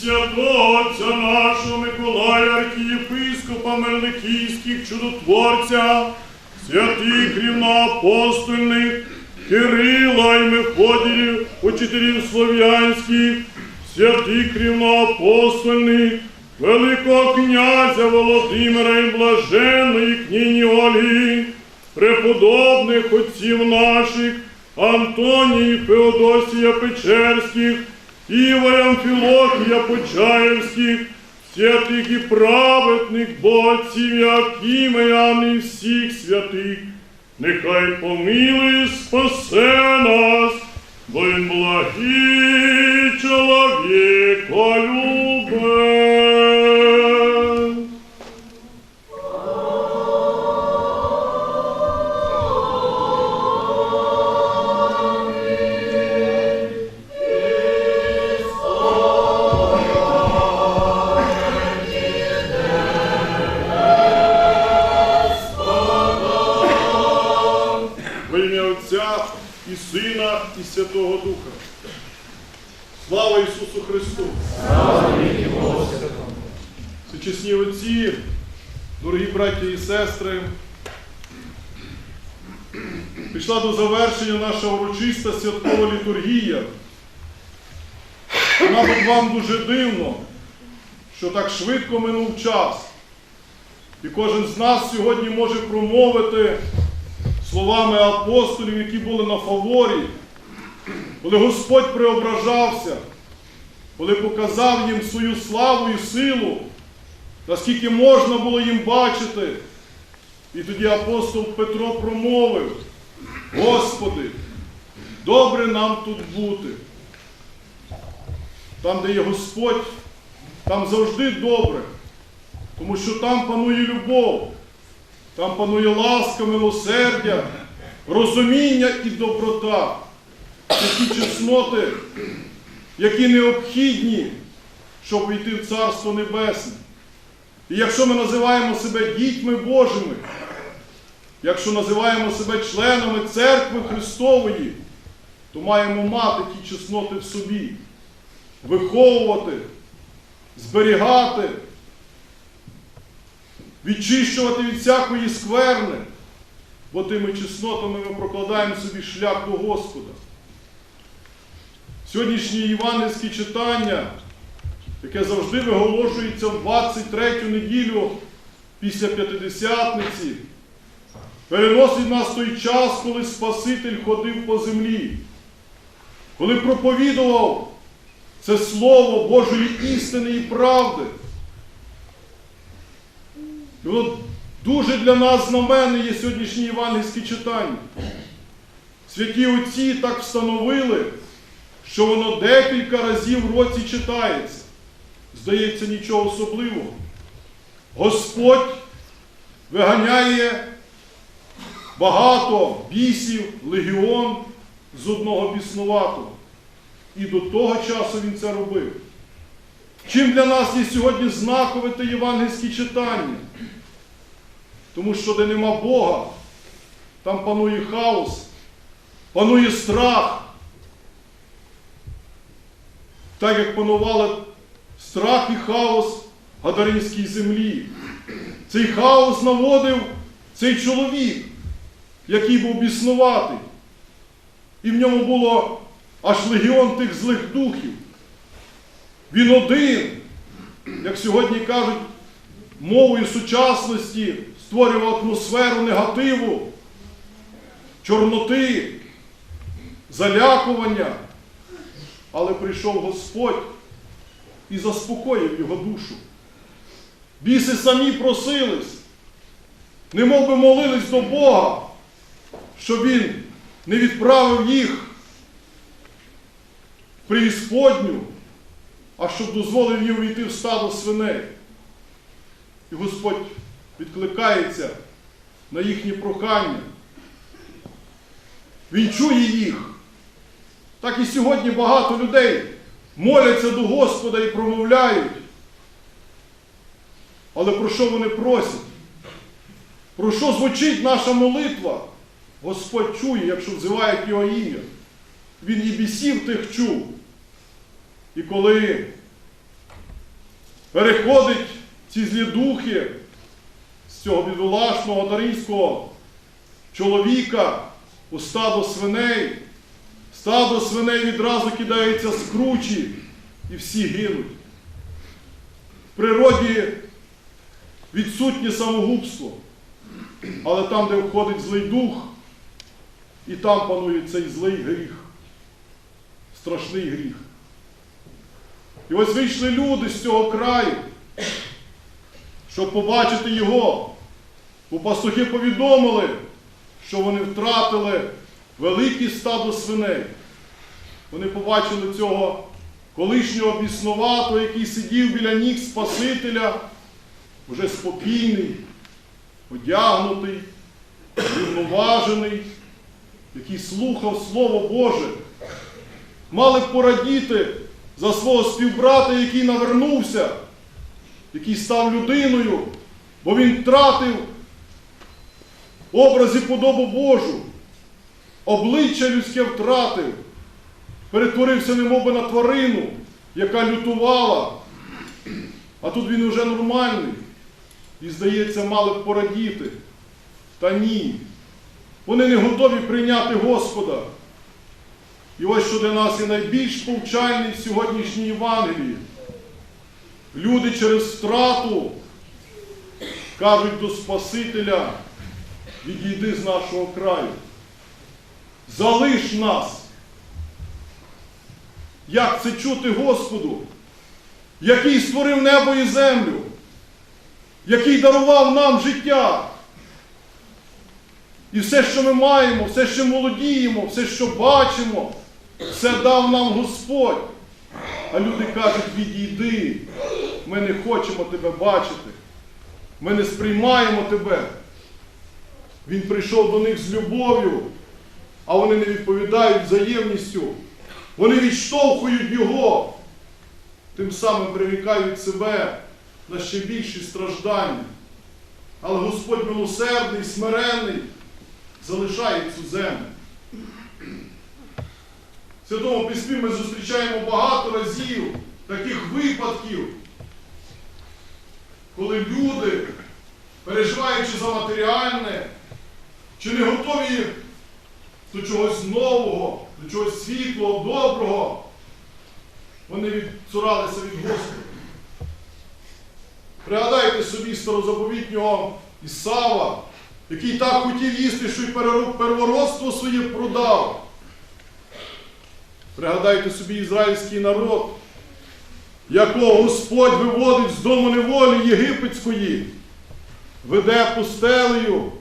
святого Отця нашого Миколая архієпископа Мельникійських чудотворця, святих рівноапостольних, Кирила і Мефодіїв, учителів слов'янських, святих рівноапостольних, Великого князя Володимира і блаженної кніні Ольги, преподобних отців наших, Антонії Феодосія Печерських, Ігоря Амфілохія я святих і праведних Богатців Якима і всіх святих, нехай помилує, спасе нас, бо він благий чоловіколюбець. І Сина, і Святого Духа. Слава Ісусу Христу! Всечесні отці, дорогі браті і сестри, прийшла до завершення наша урочиста святкова літургія. Мабуть, вам дуже дивно, що так швидко минув час. І кожен з нас сьогодні може промовити словами апостолів, які були на фаворі, коли Господь преображався, коли показав їм свою славу і силу, наскільки можна було їм бачити. І тоді апостол Петро промовив, Господи, добре нам тут бути. Там, де є Господь, там завжди добре, тому що там панує любов. Там панує ласка, милосердя, розуміння і доброта. Ті чесноти, які необхідні, щоб війти в Царство Небесне. І якщо ми називаємо себе дітьми Божими, якщо називаємо себе членами церкви Христової, то маємо мати ті чесноти в собі, виховувати, зберігати відчищувати від всякої скверни, бо тими чеснотами ми прокладаємо собі шлях до Господа. Сьогоднішнє євангельське читання, яке завжди виголошується в 23 неділю після П'ятидесятниці, переносить нас той час, коли Спаситель ходив по землі, коли проповідував це Слово Божої істини і правди. І воно дуже для нас знаменне є сьогоднішнє євангельське читання. Святі отці так встановили, що воно декілька разів в році читається. Здається, нічого особливого. Господь виганяє багато бісів, легіон з одного біснуватого. І до того часу він це робив. Чим для нас є сьогодні знакове те євангельське читання? Тому що де нема Бога, там панує хаос, панує страх. Так як панували страх і хаос Гадаринській землі. Цей хаос наводив цей чоловік, який був біснуватий. І в ньому було аж легіон тих злих духів. Він один, як сьогодні кажуть, мовою сучасності створював атмосферу негативу, чорноти, залякування. Але прийшов Господь і заспокоїв його душу. Біси самі просились, немов би молились до Бога, щоб він не відправив їх в преісподню, а щоб дозволив їм війти в стадо свиней. І Господь відкликається на їхні прохання Він чує їх. Так і сьогодні багато людей моляться до Господа і промовляють. Але про що вони просять? Про що звучить наша молитва? Господь чує, якщо взивають Його ім'я. Він і бісів тих чув. І коли переходить ці злі духи з цього бідолашного даринського чоловіка у стадо свиней, стадо свиней відразу кидається з кручі і всі гинуть. В природі відсутнє самогубство, але там, де входить злий дух, і там панує цей злий гріх, страшний гріх. І ось вийшли люди з цього краю, щоб побачити його. Бо пастухи повідомили, що вони втратили велике стадо свиней. Вони побачили цього колишнього біснуватого, який сидів біля ніг Спасителя, уже спокійний, одягнутий, рівноважений, який слухав Слово Боже. Мали б порадіти за свого співбрата, який навернувся, який став людиною, бо він втратив образ і подобу Божу, обличчя людське втратив, перетворився немоби на тварину, яка лютувала. А тут він уже нормальний. І, здається, мали б порадіти. Та ні. Вони не готові прийняти Господа. І ось що для нас є найбільш повчальний в сьогоднішній Євангелії. Люди через втрату кажуть до Спасителя, відійди з нашого краю. Залиш нас. Як це чути Господу, який створив небо і землю, який дарував нам життя. І все, що ми маємо, все, що молодіємо, все, що бачимо, все дав нам Господь. А люди кажуть, відійди, ми не хочемо тебе бачити. Ми не сприймаємо тебе. Він прийшов до них з любов'ю, а вони не відповідають взаємністю. Вони відштовхують його, тим самим прирікають себе на ще більші страждання. Але Господь милосердний, смиренний, залишає цю землю. Святому Письмі ми зустрічаємо багато разів таких випадків, коли люди, переживаючи за матеріальне, чи не готові до чогось нового, до чогось світлого, доброго, вони відцуралися від Господа. Пригадайте собі старозаповітнього Ісава, який так хотів їсти, що й первородство своє продав. Пригадайте собі ізраїльський народ, якого Господь виводить з дому неволі єгипетської, веде пустелею,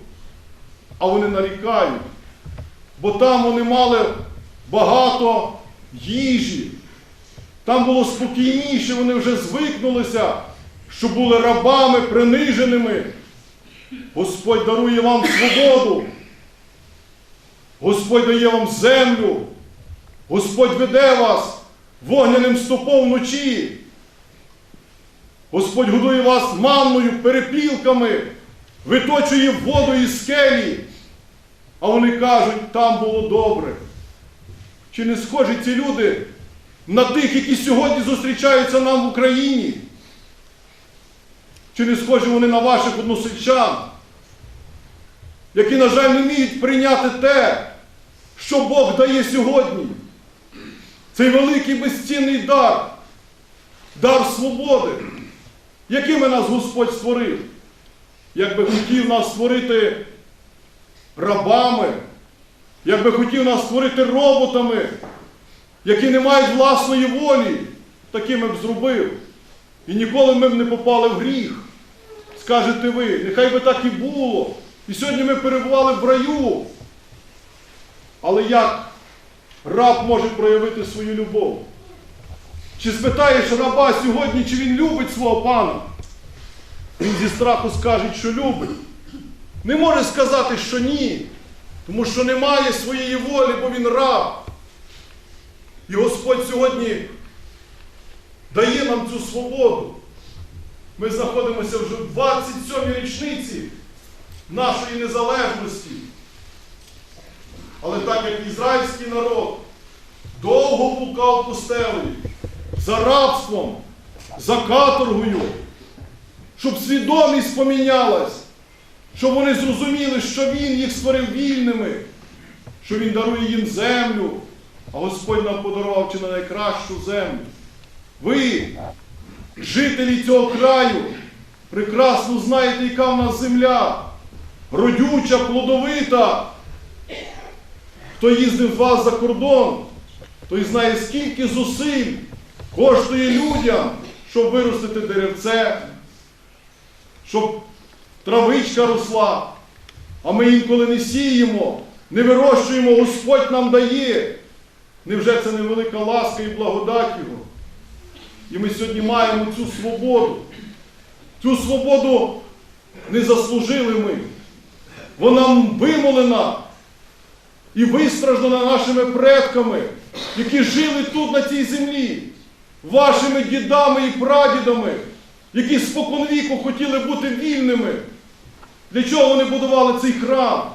а вони нарікають, бо там вони мали багато їжі. Там було спокійніше, вони вже звикнулися, що були рабами, приниженими. Господь дарує вам свободу. Господь дає вам землю. Господь веде вас вогняним стопом вночі. Господь годує вас манною, перепілками, виточує воду із скелі. А вони кажуть, там було добре. Чи не схожі ці люди на тих, які сьогодні зустрічаються нам в Україні? Чи не схожі вони на ваших односельчан, які, на жаль, не вміють прийняти те, що Бог дає сьогодні? Цей великий безцінний дар, дар свободи, якими нас Господь створив. Якби хотів нас створити рабами, якби хотів нас створити роботами, які не мають власної волі, такими б зробив. І ніколи ми б не попали в гріх. Скажете ви, нехай би так і було. І сьогодні ми перебували в раю. Але як раб може проявити свою любов? Чи спитаєш раба сьогодні, чи він любить свого пана? Він зі страху скаже, що любить. Не може сказати, що ні. Тому що немає своєї волі, бо він раб. І Господь сьогодні дає нам цю свободу. Ми знаходимося вже в 27-й річниці нашої незалежності. Але так як ізраїльський народ довго блукав пустелею, за рабством, за каторгою, щоб свідомість помінялась, щоб вони зрозуміли, що Він їх створив вільними, що Він дарує їм землю, а Господь нам подарував чи на найкращу землю. Ви, жителі цього краю, прекрасно знаєте, яка в нас земля, родюча, плодовита. Хто їздив вас за кордон, той знає, скільки зусиль коштує людям, щоб виростити деревце, щоб травичка росла. А ми інколи не сіємо, не вирощуємо, Господь нам дає. Невже це невелика ласка і благодать Його? І ми сьогодні маємо цю свободу. Цю свободу не заслужили ми. Вона вимолена і вистраждана нашими предками, які жили тут, на цій землі, вашими дідами і прадідами, які споконвіку хотіли бути вільними. Для чого вони будували цей храм?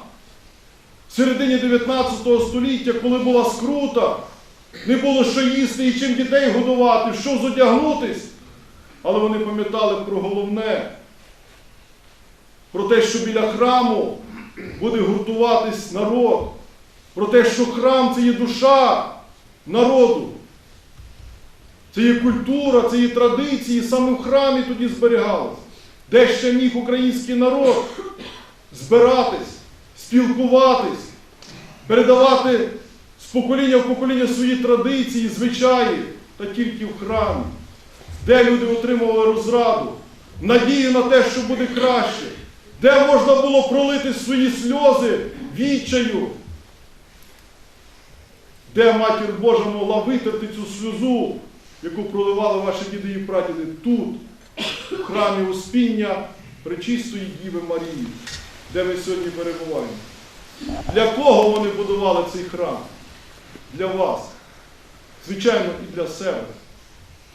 В середині 19 століття, коли була скрута, не було що їсти і чим дітей годувати, що зодягнутись. Але вони пам'ятали про головне, про те, що біля храму буде гуртуватись народ, про те, що храм це є душа народу. Це є культура, це є традиції, саме в храмі тоді зберігалися. Де ще міг український народ збиратись, спілкуватись, передавати з покоління в покоління свої традиції, звичаї, та тільки в храмі, де люди отримували розраду, надію на те, що буде краще, де можна було пролити свої сльози відчаю, де матір Божа могла витерти цю сльозу, яку проливали ваші діди і прадіди тут, в храмі Успіння Пречистої Діви Марії, де ми сьогодні перебуваємо. Для кого вони будували цей храм? Для вас. Звичайно, і для себе.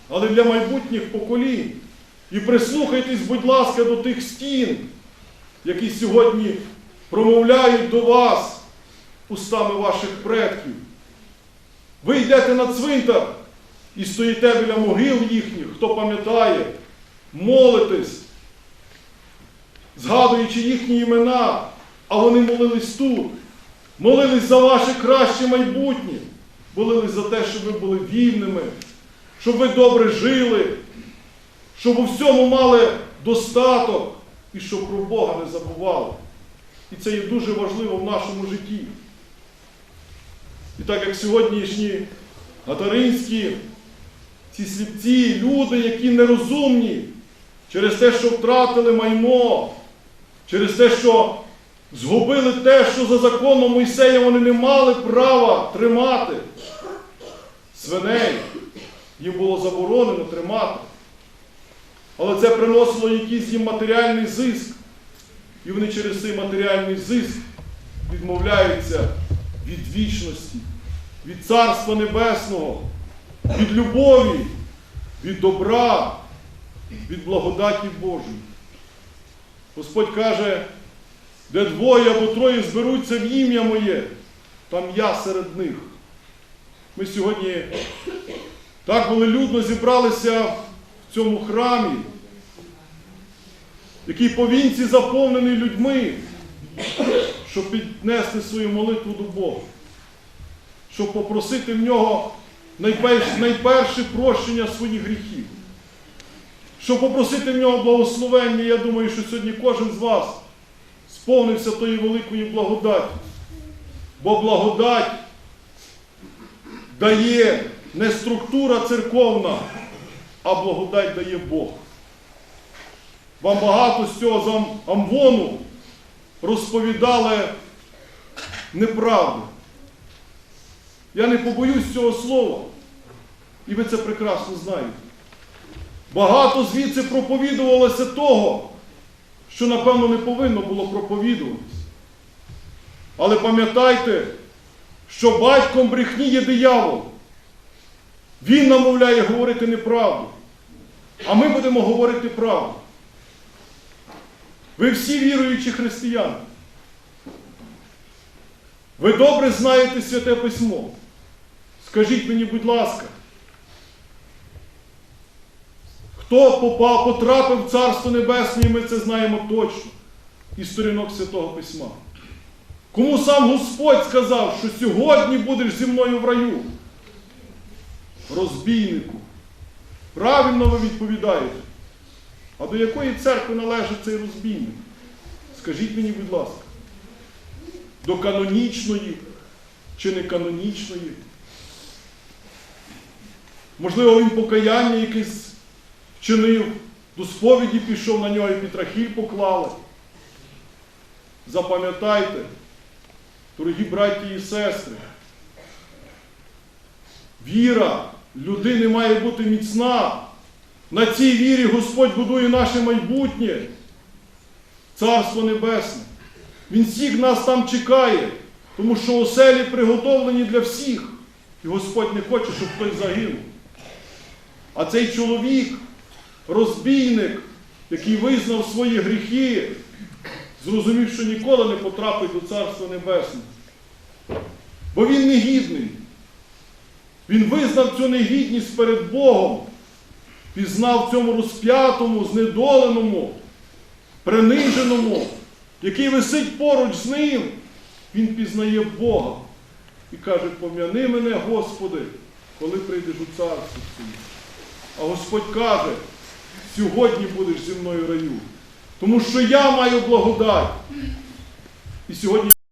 Але для майбутніх поколінь. І прислухайтесь, будь ласка, до тих стін, які сьогодні промовляють до вас устами ваших предків. Ви йдете на цвинтар і стоїте біля могил їхніх, хто пам'ятає, молитесь, згадуючи їхні імена, а вони молились тут, молились за ваше краще майбутнє, молились за те, щоб ви були вільними, щоб ви добре жили, щоб у всьому мали достаток і щоб про Бога не забували. І це є дуже важливо в нашому житті. І так як сьогоднішні гатаринські, ці сліпці, люди, які нерозумні, через те, що втратили майно, через те, що згубили те, що за законом Мойсея вони не мали права тримати. Свиней їм було заборонено тримати. Але це приносило якийсь їм матеріальний зиск. І вони через цей матеріальний зиск відмовляються від вічності, від Царства Небесного, від любові, від добра, від благодаті Божої. Господь каже, де двоє або троє зберуться в ім'я моє, там я серед них. Ми сьогодні так велелюдно зібралися в цьому храмі, який по вінці заповнений людьми, щоб піднести свою молитву до Бога, щоб попросити в нього найперше, найперше прощення своїх гріхів, щоб попросити в нього благословення. Я думаю, що сьогодні кожен з вас сповнився тої великої благодаті. Бо благодать дає не структура церковна, а благодать дає Бог. Вам багато з цього Амвону розповідали неправду. Я не побоюсь цього слова. І ви це прекрасно знаєте. Багато звідси проповідувалося того, що, напевно, не повинно було проповідуватися. Але пам'ятайте, що батьком брехні є диявол. Він намовляє говорити неправду. А ми будемо говорити правду. Ви всі віруючі християни. Ви добре знаєте Святе Письмо. Скажіть мені, будь ласка, хто попав, потрапив в Царство Небесне, і ми це знаємо точно, із сторінок Святого Письма. Кому сам Господь сказав, що сьогодні будеш зі мною в раю? Розбійнику. Правильно ви відповідаєте. А до якої церкви належить цей розбійник? Скажіть мені, будь ласка, до канонічної чи не канонічної? Можливо, він покаяння якесь вчинив, до сповіді пішов на нього і пітрахіль поклали. Запам'ятайте, дорогі браті і сестри, віра людини має бути міцна. На цій вірі Господь будує наше майбутнє, Царство Небесне. Він всіх нас там чекає, тому що оселі приготовлені для всіх. І Господь не хоче, щоб хтось загинув. А цей чоловік, розбійник, який визнав свої гріхи, зрозумів, що ніколи не потрапить до Царства Небесного. Бо він негідний. Він визнав цю негідність перед Богом, пізнав цьому розп'ятому, знедоленому, приниженому, який висить поруч з ним. Він пізнає Бога і каже, пом'яни мене, Господи, коли прийдеш у царство своє. А Господь каже, сьогодні будеш зі мною в раю, тому що я маю благодать. І сьогодні